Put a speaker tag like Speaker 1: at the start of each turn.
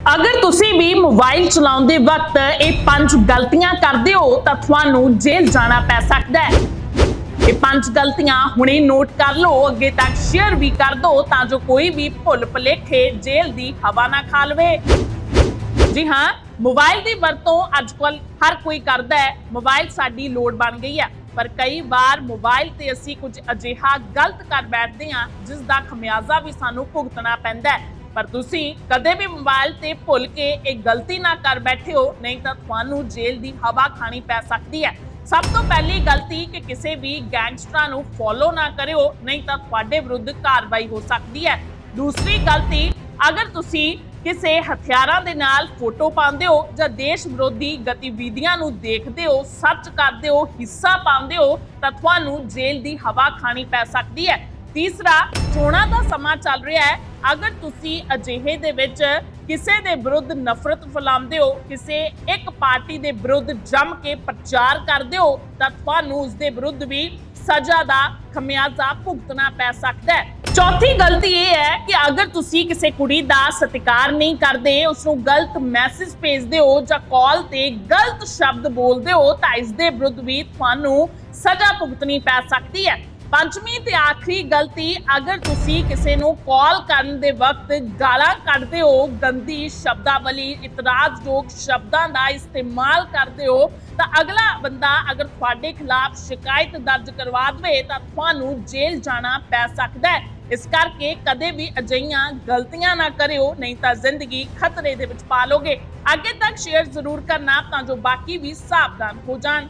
Speaker 1: ਅਗਰ ਤੁਸੀਂ ਵੀ ਮੋਬਾਈਲ ਚਲਾਉਂਦੇ ਵਕਤ ਇਹ ਪੰਜ ਗਲਤੀਆਂ ਕਰਦੇ ਹੋ, ਤਾਂ ਤੁਹਾਨੂੰ ਜੇਲ੍ਹ ਜਾਣਾ ਪੈ ਸਕਦਾ ਹੈ। ਇਹ ਪੰਜ ਗਲਤੀਆਂ ਹੁਣੇ ਨੋਟ ਕਰ ਲਓ, ਅੱਗੇ ਤੱਕ ਸ਼ੇਅਰ ਵੀ ਕਰ ਦਿਓ ਤਾਂ ਜੋ ਕੋਈ ਵੀ ਭੁੱਲ ਭੁਲੇਖੇ ਜੇਲ੍ਹ ਦੀ ਹਵਾ ਨਾ ਖਾ ਲਵੇ। ਜੀ ਹਾਂ, ਮੋਬਾਈਲ ਦੀ ਵਰਤੋਂ ਅੱਜਕੱਲ ਹਰ ਕੋਈ ਕਰਦਾ ਹੈ। ਮੋਬਾਈਲ ਸਾਡੀ ਲੋੜ ਬਣ ਗਈ ਹੈ। ਪਰ ਕਈ ਵਾਰ ਮੋਬਾਈਲ ਤੇ ਅਸੀਂ ਕੁਝ ਅਜਿਹਾ ਗਲਤ ਕਰ ਬੈਠਦੇ ਹਾਂ ਜਿਸ ਦਾ ਖਮਿਆਜ਼ਾ ਵੀ ਸਾਨੂੰ ਭੁਗਤਣਾ ਪੈਂਦਾ ਹੈ। ਪਰ ਤੁਸੀਂ ਕਦੇ ਵੀ ਮੋਬਾਈਲ ਤੇ ਭੁੱਲ ਕੇ ਇਹ ਗਲਤੀ ਨਾ ਕਰ ਬੈਠੇ ਹੋ, ਨਹੀਂ ਤਾਂ ਤੁਹਾਨੂੰ ਜੇਲ੍ਹ ਦੀ ਹਵਾ ਖਾਣੀ ਪੈ ਸਕਦੀ ਹੈ। ਸਭ ਤੋਂ ਪਹਿਲੀ ਗਲਤੀ ਕਿ ਕਿਸੇ ਵੀ ਗੈਂਗਸਟਰਾਂ ਨੂੰ ਫੋਲੋ ਨਾ ਕਰਿਓ, ਨਹੀਂ ਤਾਂ ਤੁਹਾਡੇ ਵਿਰੁੱਧ ਕਾਰਵਾਈ ਹੋ ਸਕਦੀ ਹੈ। ਦੂਸਰੀ ਗਲਤੀ ਅਗਰ ਤੁਸੀਂ ਕਿਸੇ ਹਥਿਆਰਾਂ ਦੇ ਨਾਲ ਫੋਟੋ ਪਾਉਂਦੇ ਹੋ ਜਾਂ ਦੇਸ਼ ਵਿਰੋਧੀ ਗਤੀਵਿਧੀਆਂ ਨੂੰ ਦੇਖਦੇ ਹੋ ਸਰਚ ਕਰਦੇ ਹੋ, ਹਿੱਸਾ ਪਾਉਂਦੇ ਹੋ, ਤਾਂ ਤੁਹਾਨੂੰ ਜੇਲ੍ਹ ਦੀ ਹਵਾ ਖਾਣੀ ਪੈ ਸਕਦੀ ਹੈ। ਤੀਸਰਾ ਚੋਣਾਂ ਦਾ ਸਮਾਂ ਚੱਲ ਰਿਹਾ ਹੈ। ਅਗਰ ਤੁਸੀਂ ਅਜਿਹੇ ਦੇ ਵਿੱਚ ਕਿਸੇ ਦੇ ਵਿਰੁੱਧ ਨਫ਼ਰਤ ਫੈਲਾਉਂਦੇ ਹੋ, ਕਿਸੇ ਇੱਕ ਪਾਰਟੀ ਦੇ ਵਿਰੁੱਧ ਜੰਮ ਕੇ ਪ੍ਰਚਾਰ ਕਰਦੇ ਹੋ, ਤਾਂ ਤੁਹਾਨੂੰ ਉਸ ਦੇ ਵਿਰੁੱਧ ਵੀ ਸਜ਼ਾ ਦਾ ਖਮਿਆਜ਼ਾ ਭੁਗਤਣਾ ਪੈ ਸਕਦਾ ਹੈ। ਚੌਥੀ ਗਲਤੀ ਇਹ ਹੈ ਕਿ ਅਗਰ ਤੁਸੀਂ ਕਿਸੇ ਕੁੜੀ ਦਾ ਸਤਿਕਾਰ ਨਹੀਂ ਕਰਦੇ ਉਸ ਨੂੰ ਗਲਤ ਮੈਸੇਜ ਭੇਜਦੇ ਹੋ ਜਾਂ ਕਾਲ ਤੇ ਗਲਤ ਸ਼ਬਦ ਬੋਲਦੇ ਹੋ, ਤਾਂ ਇਸ ਦੇ ਵਿਰੁੱਧ ਵੀ ਤੁਹਾਨੂੰ ਸਜ਼ਾ ਭੁਗਤਣੀ ਪੈ ਸਕਦੀ ਹੈ। ਪੰਜਵੀਂ ਤੇ ਆਖਰੀ ਗਲਤੀ, ਅਗਰ ਤੁਸੀਂ ਕਿਸੇ ਨੂੰ ਕਾਲ ਕਰਨ ਦੇ ਵਕਤ ਗਾਲਾਂ ਕੱਢਦੇ ਹੋ, ਗੰਦੀ ਸ਼ਬਦਾਵਲੀ, ਇਤਰਾਜ਼ਯੋਗ ਸ਼ਬਦਾਂ ਦਾ ਇਸਤੇਮਾਲ ਕਰਦੇ ਹੋ, ਤਾਂ ਅਗਲਾ ਬੰਦਾ ਅਗਰ ਤੁਹਾਡੇ ਖਿਲਾਫ ਸ਼ਿਕਾਇਤ ਦਰਜ ਕਰਵਾ ਦੇਵੇ, ਤਾਂ ਤੁਹਾਨੂੰ ਜੇਲ੍ਹ ਜਾਣਾ ਪੈ ਸਕਦਾ ਹੈ। ਇਸ ਕਰਕੇ ਕਦੇ ਵੀ ਅਜਿਹੀਆਂ ਗਲਤੀਆਂ ਨਾ ਕਰਿਓ, ਨਹੀਂ ਤਾਂ ਜ਼ਿੰਦਗੀ ਖਤਰੇ ਦੇ ਵਿੱਚ ਪਾ ਲੋਗੇ। ਅੱਗੇ ਤੱਕ ਸ਼ੇਅਰ ਜ਼ਰੂਰ ਕਰਨਾ, ਤਾਂ ਜੋ ਬਾਕੀ ਵੀ ਸਾਵਧਾਨ ਹੋ ਜਾਣ।